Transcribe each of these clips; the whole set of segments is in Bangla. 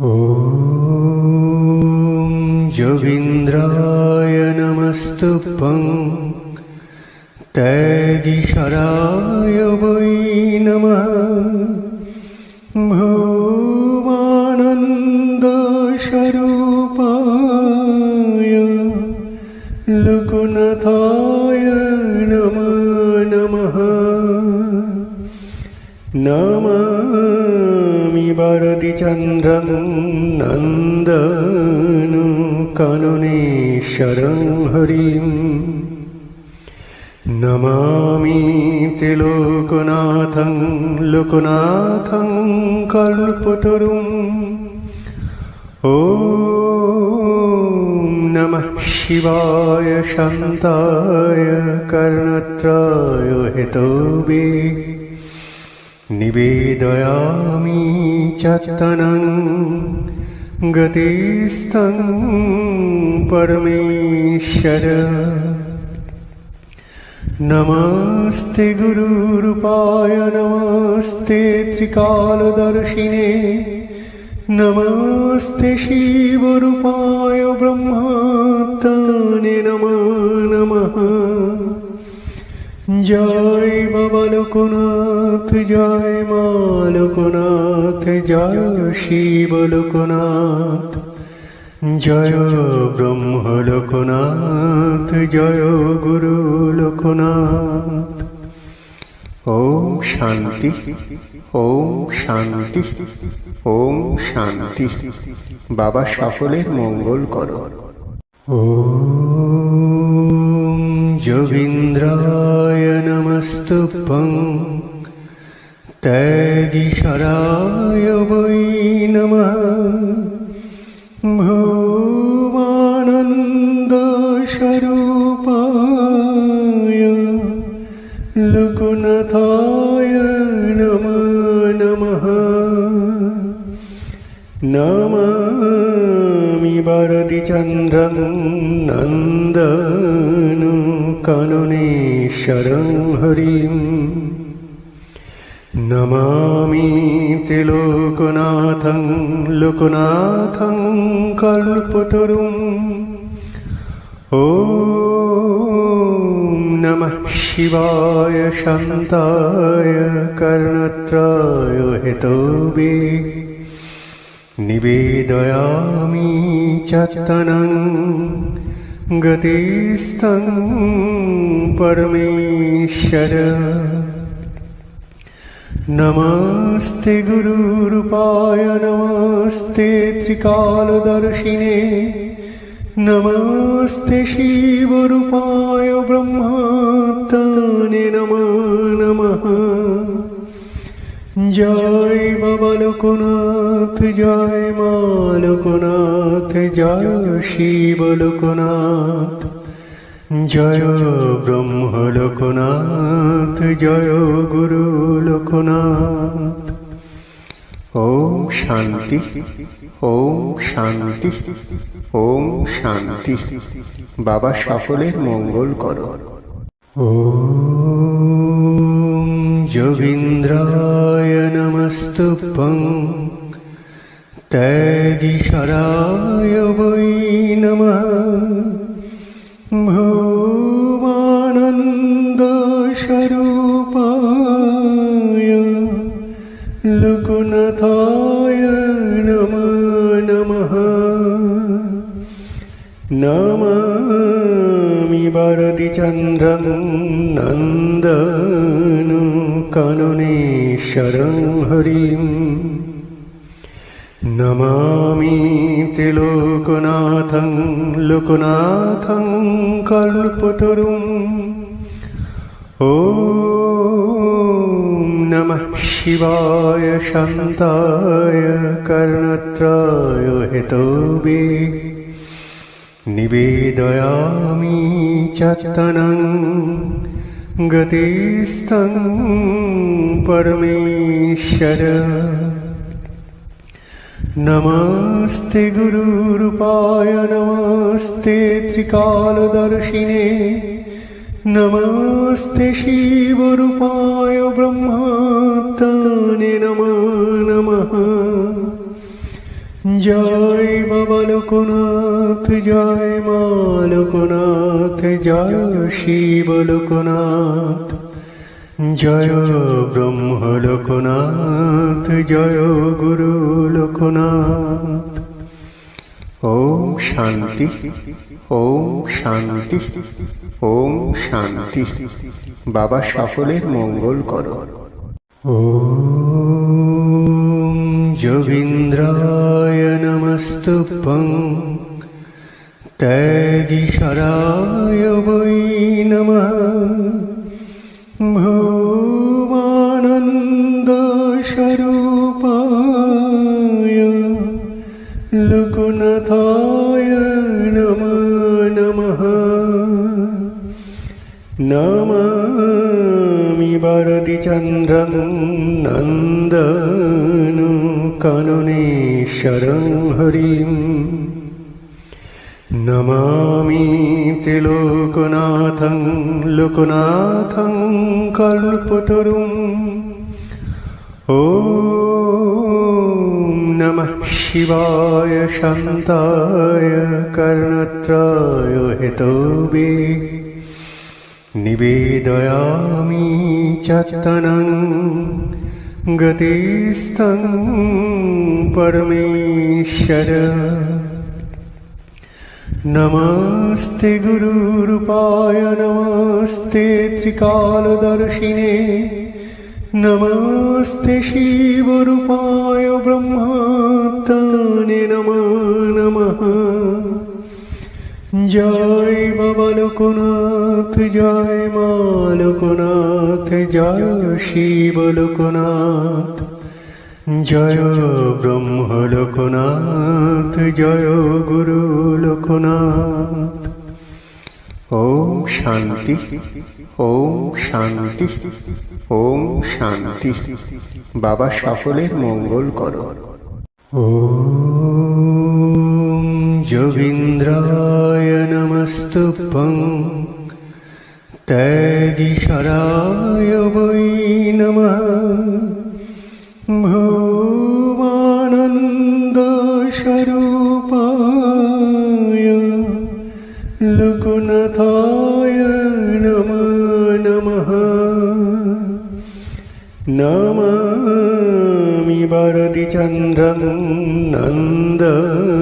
ॐ जुगिन्द्राय नमस्तु पं तैगीशराय वै नमः भूमानन्दस्वरूपाय लघुनथाय नमः नमः नमः वरदिचन्द्रं नन्दनकाननेश्वरं हरिम् नमामि त्रिलोकनाथं लोकनाथं कल्पतरुम् ॐ नमः शिवाय शान्ताय कर्णत्राय हेतवे निवेदयामि चत्तनं गतिस्तं परमेश्वर नमस्ते गुरुरूपाय नमस्ते त्रिकालदर्शिने नमस्ते शिवरूपाय ब्रह्मात्मने नमो नमः জয় বাবা লোকনাথ জয় মা লোকনাথ জয় শিব লোকনাথ। জয় ব্রহ্ম লোকনাথ, জয় গুরু লোকনাথ। ওম শান্তি ওম শান্তি ওম শান্তি। বাবা সকলের মঙ্গল কর। ॐ जोगीन्द्राय नमस्तुभ्यं तैगिशराय वै नमः। भूमानन्दस्वरूपाय लुकुनाथाय नमो नमः। नमामि वरदिचन्द्रं नन्दनकाननेश्वरं हरिम् नमामि त्रिलोकनाथं लोकनाथं कल्पतरुम् ॐ नमः शिवाय शान्ताय कर्णत्राय हेतवे निवेदयामि चत्तनं गतिस्तं परमेश्वर नमस्ते गुरुरूपाय नमस्ते त्रिकालदर्शिने नमस्ते शिवरूपाय ब्रह्मात्मने नमो नमः জয় বাবা লোকনাথ জয় মালকনাথ জয় শিব লোকনাথ জয় ব্রহ্ম লোকনাথ, জয় গুরু লোকনাথ। ওম শান্তি ওম শান্তি ওম শান্তি। বাবা সকলের মঙ্গল কর। ও যোগীন্দ্রায় स्तुपं तैगीशराय वै नमः। भूमानन्दस्वरूपाय लघुनथाय नमः नमः। नमः। वरदिचन्द्रं नन्दनकाननेश्वरं हरिम् नमामि त्रिलोकनाथं लोकनाथं कल्पतरुम् ॐ नमः शिवाय शान्ताय कर्णत्राय हेतवे निवेदयामि चत्तनं गतिस्तं परमेश्वर नमस्ते गुरुरूपाय नमस्ते त्रिकालदर्शिने नमस्ते शिवरूपाय ब्रह्मात्तानि नमः नमः जय লোকনাথ জয় মা লোকনাথ জয়, শিব লোকনাথ। জয় ব্রহ্ম লোকনাথ, জয় গুরু লোকনাথ। ওম শান্তি ওম শান্তি ওম শান্তি। বাবা সকলের মঙ্গল করো। ॐ जोगीन्द्राय नमस्तुपं। तैगीशराय वै नमः। भूमानन्दस्वरूपाय लघुनथाय नमः नमः। नमः वरदिचन्द्रं नन्दनकाननेश्वरं हरिम् नमामि त्रिलोकनाथं लोकनाथं कल्पतरुम् ॐ नमः शिवाय शान्ताय कर्णत्राय हेतवे निवेदयामि चत्तनं गतिस्तं परमेश्वर नमस्ते गुरुरूपाय नमस्ते त्रिकालदर्शिने नमस्ते शिवरूपाय ब्रह्मात्मने नमो नमः জয় বাবা লোকনাথ জয় মা লোকনাথ, জয় শিব লোকনাথ জয় ব্রহ্ম লোকনাথ, জয় গুরু লোকনাথ। ওম শান্তি ওম শান্তি ওম শান্তি। বাবা সকলের মঙ্গল করো। ॐ যোগীন্দ্রায় নমস্তুভ্যং ত্যাগীশ্বরায় বৈ নমঃ। ভূমানন্দস্বরূপায় লোকনাথায় নম নমঃ। নমঃ। वरदिचन्द्रं नन्दनकाननेश्वरं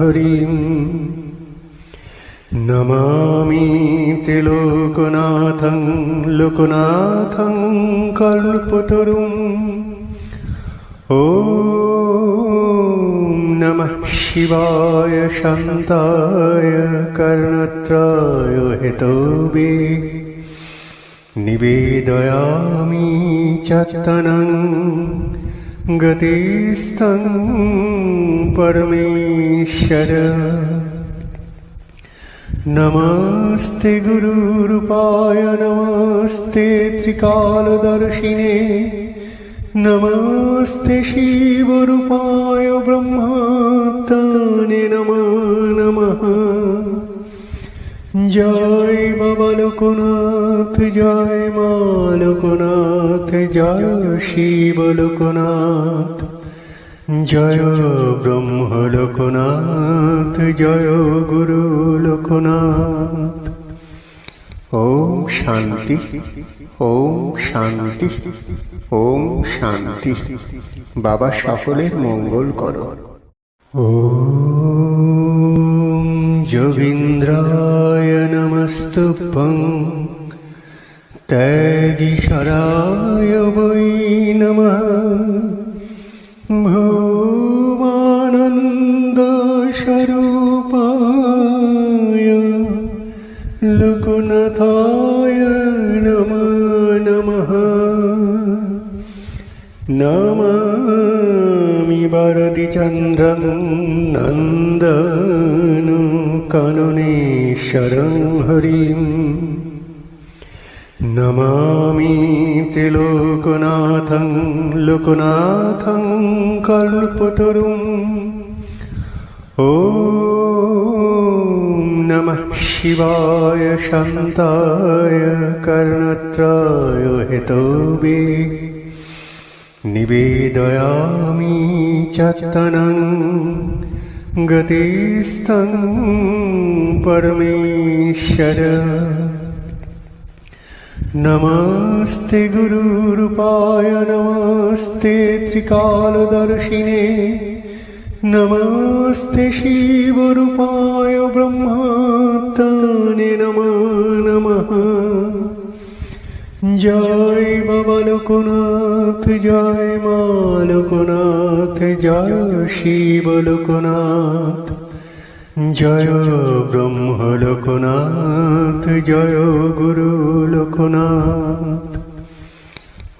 हरिम् नमामि त्रिलोकनाथं लोकनाथं कल्पतरुम् ॐ नमः शिवाय शान्ताय कर्णत्राय हेतवे निवेदयामि चत्तनं गतिस्तं परमेश्वर नमस्ते गुरुरूपाय नमस्ते त्रिकालदर्शिने नमस्ते शिवरूपाय ब्रह्मात्मने नमो नमः জয় বাবা লোকনাথ জয় মা লোকনাথ জয় শিব লোকনাথ জয় ব্রহ্ম লোকনাথ, জয় গুরু লোকনাথ। ওম শান্তি ওম শান্তি ওম শান্তি। বাবা, সকলের মঙ্গল করো। ॐ जुगिन्द्राय नमस्तु पं तैगीशराय वै नमः भूमानन्दस्वरूपाय लुगुनथाय नमः नमः वरदिचन्द्रं नन्दनकाननेश्वरं हरिम् नमामि त्रिलोकनाथं लोकनाथं कल्पतरुम् ॐ नमः शिवाय शान्ताय कर्णत्राय हेतवे निवेदयामि चत्तनं गतिस्तं परमेश्वर नमस्ते गुरुरूपाय नमस्ते त्रिकालदर्शिने नमस्ते शिवरूपाय ब्रह्मात्मने नमो नमः জয় বাবা লোকনাথ জয় মা লোকনাথ জয় শিব লোকনাথ জয় ব্রহ্ম লোকনাথ জয় গুরু লোকনাথ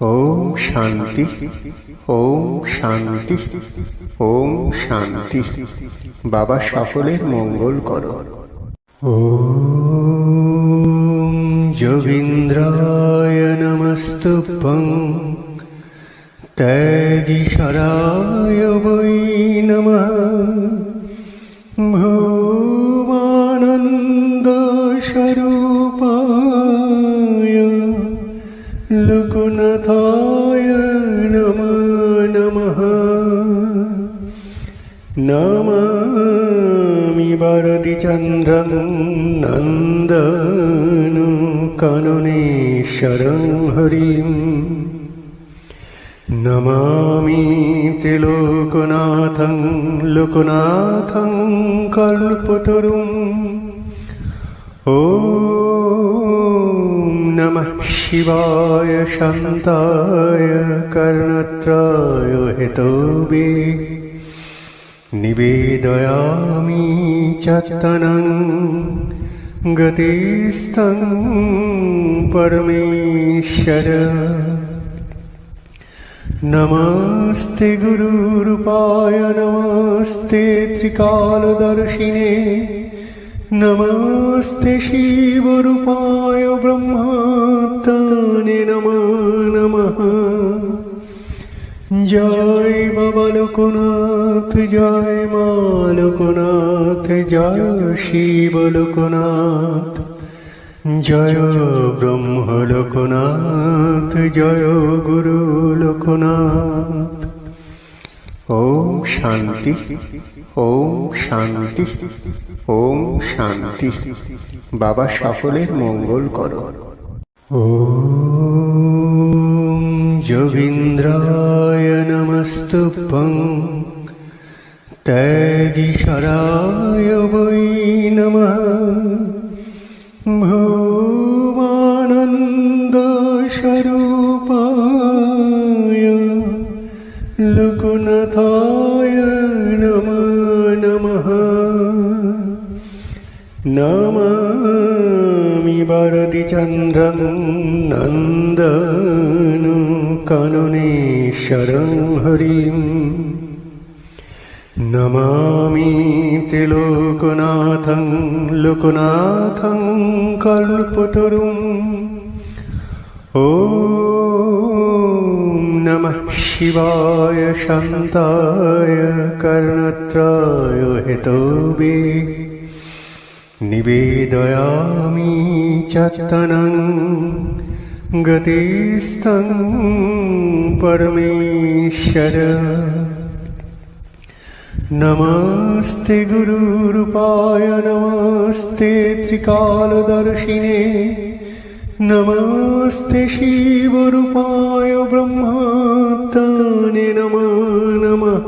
ওম শান্তি ওম শান্তি ওম শান্তি। বাবা, সকলের মঙ্গল করো। ॐ जुगिन्द्राय नमस्तु पं तैगीशराय वै नमः भूमानन्दस्वरूपाय लघुनथाय नमः नमः नमः वरदिचन्द्रं नन्दनुकनुनेश्वरं हरिं नमामि त्रिलोकनाथं लोकनाथं कल्पतरुम् ॐ नमः शिवाय शान्ताय कर्णत्राय हितोबे निवेदयामि चत्तनं गतिस्तं परमेश्वर नमस्ते गुरुरूपाय नमस्ते त्रिकालदर्शिने नमस्ते शिवरूपाय ब्रह्मात्मने नमो नमः জয় বাবা লোকনাথ জয় মা লোকনাথ জয় শিব লোকনাথ। জয় ব্রহ্ম লোকনাথ, জয় গুরু লোকনাথ। ওম শান্তি ওম শান্তি ওম শান্তি। বাবা সকলের মঙ্গল কর। ॐ যোগীন্দ্রায় নমস্তুভ্যং ত্যাগীশরায় বৈ নমঃ। ভূমানন্দস্বরূপায় লোকনাথায় নমো নমঃ। নমামি वरदिचन्द्रं नन्दनुकाननेश्वरं हरिं नमामि त्रिलोकनाथं लोकनाथं कल्पतरुम् ॐ नमः शिवाय शान्ताय कर्णत्राय हितोबे निवेदयामि चत्तनं गतिस्तं परमेश्वर नमस्ते गुरुरूपाय नमस्ते त्रिकालदर्शिने नमस्ते शिवरूपाय ब्रह्मात्मने नमो नमः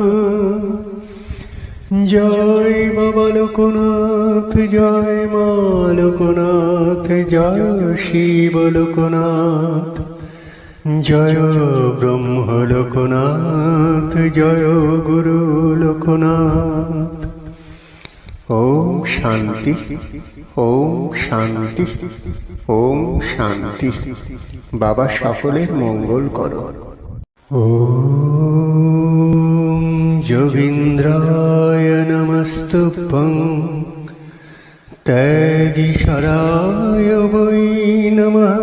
জয় বাবা লোকনাথ জয়, মা লোকনাথ জয় শিব লোকনাথ জয়, ব্রহ্ম লোকনাথ জয়, গুরু লোকনাথ। ওম শান্তি ওম শান্তি ওম শান্তি। বাবা সকলের মঙ্গল কর। ॐ যোগীন্দ্রায় নমস্তুভ্যং ত্যাগীশরায় বৈ নমঃ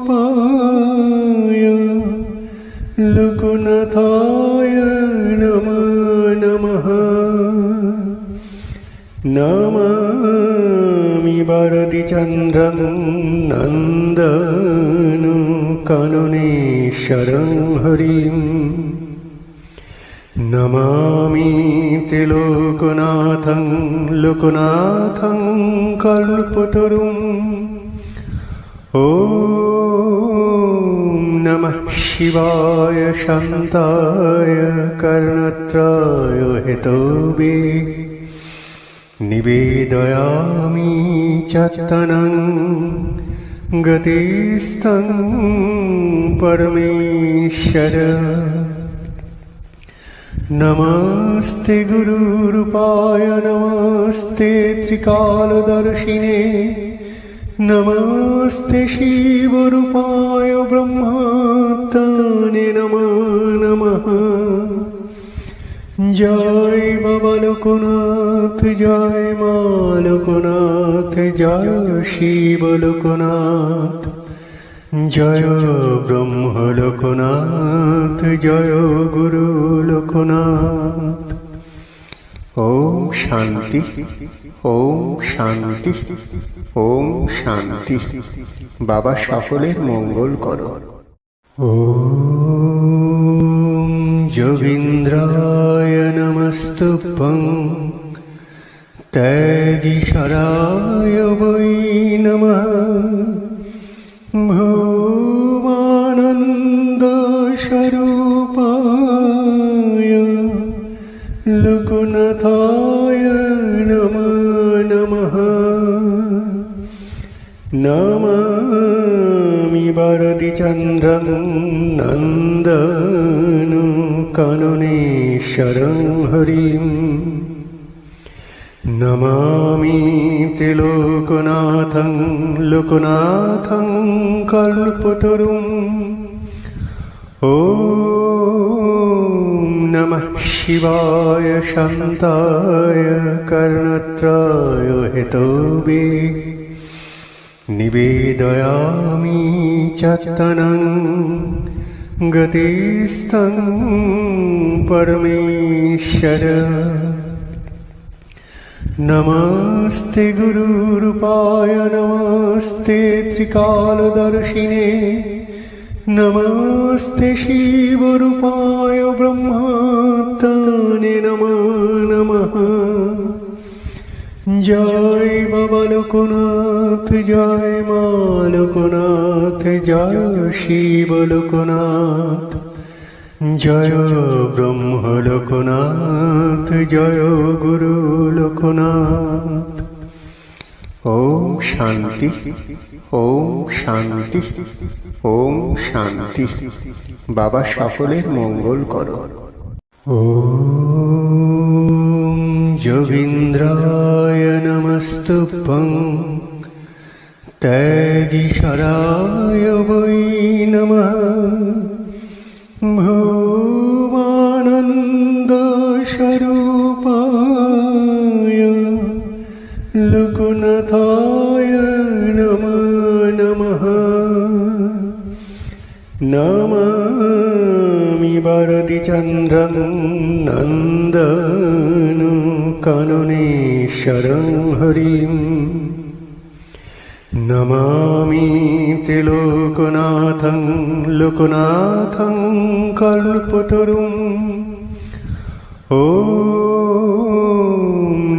ভূমানন্দস্বরূপায় লোকনাথায় নমো নমামি বারদি চন্দ্রম নন্দনু কাননেশ্বরং হরিম নমামি ত্রিলোকনাথং লোকনাথং কল্পতরুম ও নমঃ শিবায় শান্তায় কর্ণত্রায় হিতবে निवेदयामि चत्तनं गतिस्तं परमेश्वर नमस्ते गुरुरूपाय नमस्ते त्रिकालदर्शिने नमस्ते शिवरूपाय ब्रह्मात्मने नमो नमः জয় বাবা লোকনাথ জয় মা লোকনাথ, জয় শিব লোকনাথ জয় ব্রহ্ম লোকনাথ, জয় গুরু লোকনাথ। ওম শান্তি ওম শান্তি ওম শান্তি। বাবা সকলের মঙ্গল করো। ॐ যোগীন্দ্রায় नमस्तुभं तैरीशराय वै नमः भूमानन्दस्वरूपाय लघुनथाय नमो नमः नमामि वरदिचन्द्रं नन्दन কাননে শরণ হরি নমামি ত্রিলোকনাথ, লোকনাথ কল্পতরু ও নম শিবায়, শান্তায়, কর্ণত্রায়, হেতবে। নিবেদয়ামি চতনং गतिस्तं परमेश्वर नमस्ते गुरुरूपाय नमस्ते त्रिकालदर्शिने नमस्ते शिवरूपाय ब्रह्मात्मने नमो नमः জয় বাবা লোকনাথ জয় মা লোকনাথ জয় শিব লোকনাথ জয় ব্রহ্ম লোকনাথ, জয় গুরু লোকনাথ। ওম শান্তি ওম শান্তি ওম শান্তি। বাবা সকলের মঙ্গল করো। ॐ যোগীন্দ্রায় নমস্তুভ্যং ত্যাগীশরায় বৈ নমঃ। ভূমানন্দস্বরূপায় লোকনাথায় নমো নমঃ। নমামি वरदिचन्द्रं नन्दनुकाननेश्वरं हरिं नमामि त्रिलोकनाथं लोकनाथं कल्पतरुम् ॐ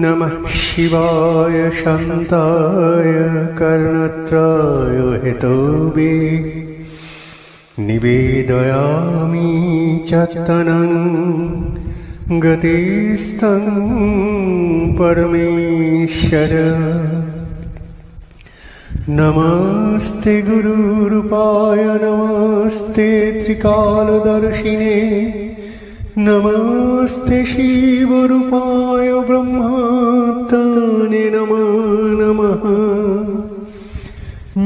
नमः शिवाय शान्ताय कर्णत्राय हितोबे निवेदयामि चत्तनं गतिस्तं परमेश्वर नमस्ते गुरुरूपाय नमस्ते त्रिकालदर्शिने नमस्ते शिवरूपाय ब्रह्मात्मने नमो नमः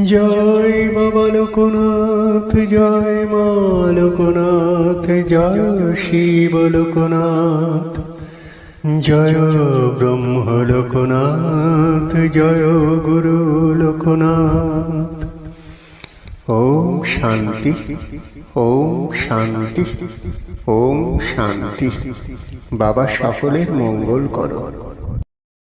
জয় বাবা লোকনাথ জয় মা লোকনাথ জয় শিব লোকনাথ জয় ব্রহ্ম লোকনাথ, জয় গুরু লোকনাথ। ওম শান্তি ওম শান্তি ওম শান্তি। বাবা সকলের মঙ্গল করো।